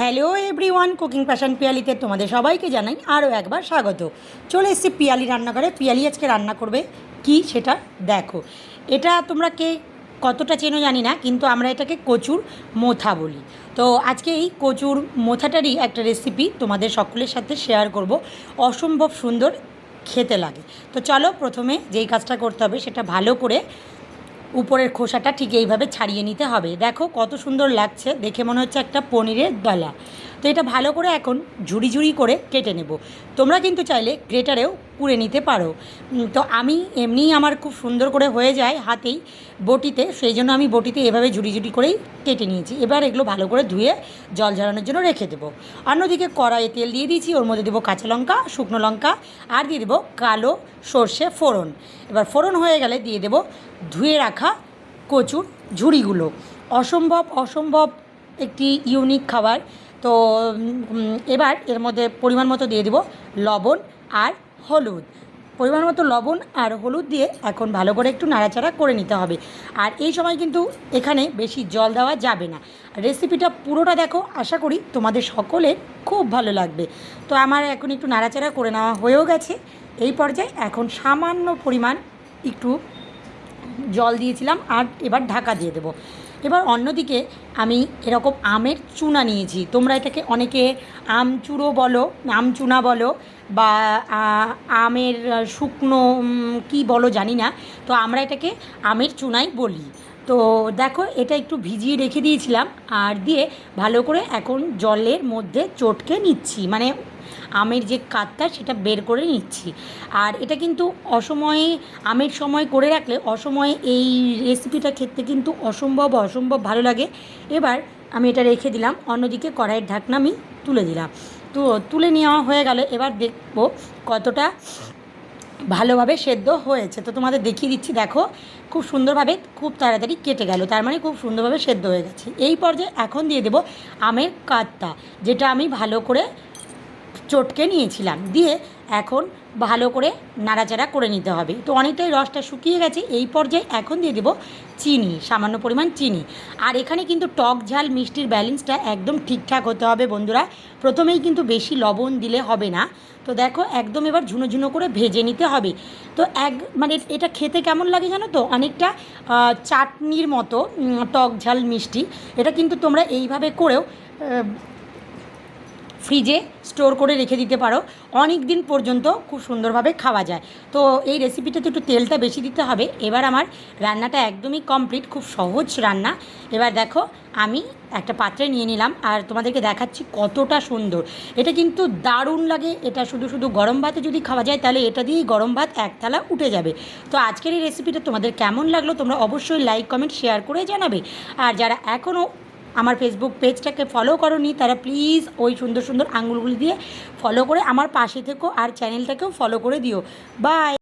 Hello everyone, cooking passion পিয়ালিতে তোমাদের সবাইকে জানাই আরও একবার স্বাগত। চলে এসেছি পিয়ালি রান্নাঘরে। পিয়ালি আজকে রান্না করবে কি সেটা দেখো। এটা তোমরা কে কতটা চেনো জানি না, কিন্তু আমরা এটাকে কচুর মোথা বলি। তো আজকে এই কচুর মোথাটারই একটা রেসিপি তোমাদের সকলের সাথে শেয়ার করব। অসম্ভব সুন্দর খেতে লাগে। তো চলো প্রথমে যেই কাজটা করতে হবে সেটা ভালো করে উপরের খোসাটা ঠিক এইভাবে ছাড়িয়ে নিতে হবে। দেখো কত সুন্দর লাগছে। দেখে মনে হচ্ছে একটা পনিরের দলা। তো এটা ভালো করে এখন ঝুড়ি ঝুড়ি করে কেটে নেব। তোমরা কিন্তু চাইলে গ্রেটারেও কুড়ে নিতে পারো। তো আমি এমনিই আমার খুব সুন্দর করে হয়ে যায় হাতেই বটিতে, সেই জন্য আমি বটিতে এভাবে ঝুড়ি ঝুড়ি করেই কেটে নিয়েছি। এবার এগুলো ভালো করে ধুয়ে জল ঝরানোর জন্য রেখে দেবো। অন্যদিকে কড়াইয়ে তেল দিয়ে দিয়েছি, ওর মধ্যে দেবো কাঁচা লঙ্কা, শুকনো লঙ্কা, আর দিয়ে দেবো কালো সর্ষে ফোড়ন। এবার ফোড়ন হয়ে গেলে দিয়ে দেবো ধুয়ে রাখা কচুর ঝুড়িগুলো। অসম্ভব অসম্ভব একটি ইউনিক খাবার। তো এবার এর মধ্যে পরিমাণ মতো দিয়ে দেবো লবণ আর হলুদ। পরিমাণ মতো লবণ আর হলুদ দিয়ে এখন ভালো করে একটু নাড়াচাড়া করে নিতে হবে। আর এই সময় কিন্তু এখানে বেশি জল দেওয়া যাবে না। রেসিপিটা পুরোটা দেখো, আশা করি তোমাদের সকলের খুব ভালো লাগবে। তো আমার এখন একটু নাড়াচাড়া করে নেওয়া হয়েও গেছে। এই পর্যায়ে এখন সামান্য পরিমাণ একটু জল দিয়েছিলাম আর এবার ঢাকা দিয়ে দেবো। এবার অন্যদিকে আমি এরকম আমের চুনা নিয়েছি। তোমরা এটাকে অনেকে আমচুরো বলো আম চুনা বলো বা আমের শুকনো কি বলো জানি না। তো আমরা এটাকে আমের চুনাই বলি। তো দেখো, এটা একটু ভিজিয়ে রেখে দিয়েছিলাম আর দিয়ে ভালো করে এখন জলের মধ্যে চটকে নিচ্ছি। মানে আমের যে কাতটা সেটা বের করে নিচ্ছি। আর এটা কিন্তু অসময়ে, আমের সময় করে রাখলে অসময়ে এই রেসিপিটা খেতে কিন্তু অসম্ভব অসম্ভব ভালো লাগে। এবার আমি এটা রেখে দিলাম, অন্যদিকে কড়াইয়ের ঢাকনা আমি তুলে দিলাম। তো তুলে নেওয়া হয়ে গেলে। এবার দেখব কতটা ভালোভাবে সেদ্ধ হয়েছে। তো তোমাদের দেখিয়ে দিচ্ছি, দেখো, খুব সুন্দরভাবে খুব তাড়াতাড়ি কেটে গেল। তার মানে খুব সুন্দরভাবে সেদ্ধ হয়ে গেছে। এই পর্যায়ে এখন দিয়ে দেবো আমের কাতটা যেটা আমি ভালো করে চটকে নিয়েছিলাম। দিয়ে এখন ভালো করে নাড়াচাড়া করে নিতে হবে। তো অনেকটাই রসটা শুকিয়ে গেছে। এই পর্যায়ে এখন দিয়ে দেবো চিনি, সামান্য পরিমাণ চিনি। আর এখানে কিন্তু টক ঝাল, মিষ্টির ব্যালেন্সটা একদম ঠিকঠাক হতে হবে বন্ধুরা। প্রথমেই কিন্তু বেশি লবণ দিলে হবে না। তো দেখো, একদম এবার ঝুনো ঝুনো করে ভেজে নিতে হবে। তো এক মানে এটা খেতে কেমন লাগে জানো তো? অনেকটা চাটনির মতো টক ঝাল, মিষ্টি। এটা কিন্তু তোমরা এইভাবে করেও ফ্রিজে স্টোর করে রেখে দিতে পারো। অনেক দিন পর্যন্ত খুব সুন্দরভাবে খাওয়া যায়। তো এই রেসিপিটাতে একটু তেলটা বেশি দিতে হবে। এবার আমার রান্নাটা একদমই কমপ্লিট, খুব সহজ রান্না। এবার দেখো, আমি একটা পাত্রে নিয়ে নিলাম আর তোমাদেরকে দেখাচ্ছি কতটা সুন্দর। এটা কিন্তু দারুণ লাগে। এটা শুধু শুধু গরম ভাতে যদি খাওয়া যায়, তাহলে এটা দিয়েই গরম ভাত এক থালা উঠে যাবে। তো আজকের এই রেসিপিটা তোমাদের কেমন লাগল, তোমরা অবশ্যই লাইক, কমেন্ট, শেয়ার করে জানাবে। আর যারা এখনও আমার ফেসবুক পেজটাকে ফলো করনি, তারা প্লিজ ওই সুন্দর সুন্দর আঙুলগুলি দিয়ে ফলো করে আমার পাশে থেকো আর চ্যানেলটাকেও ফলো করে দিও। বাই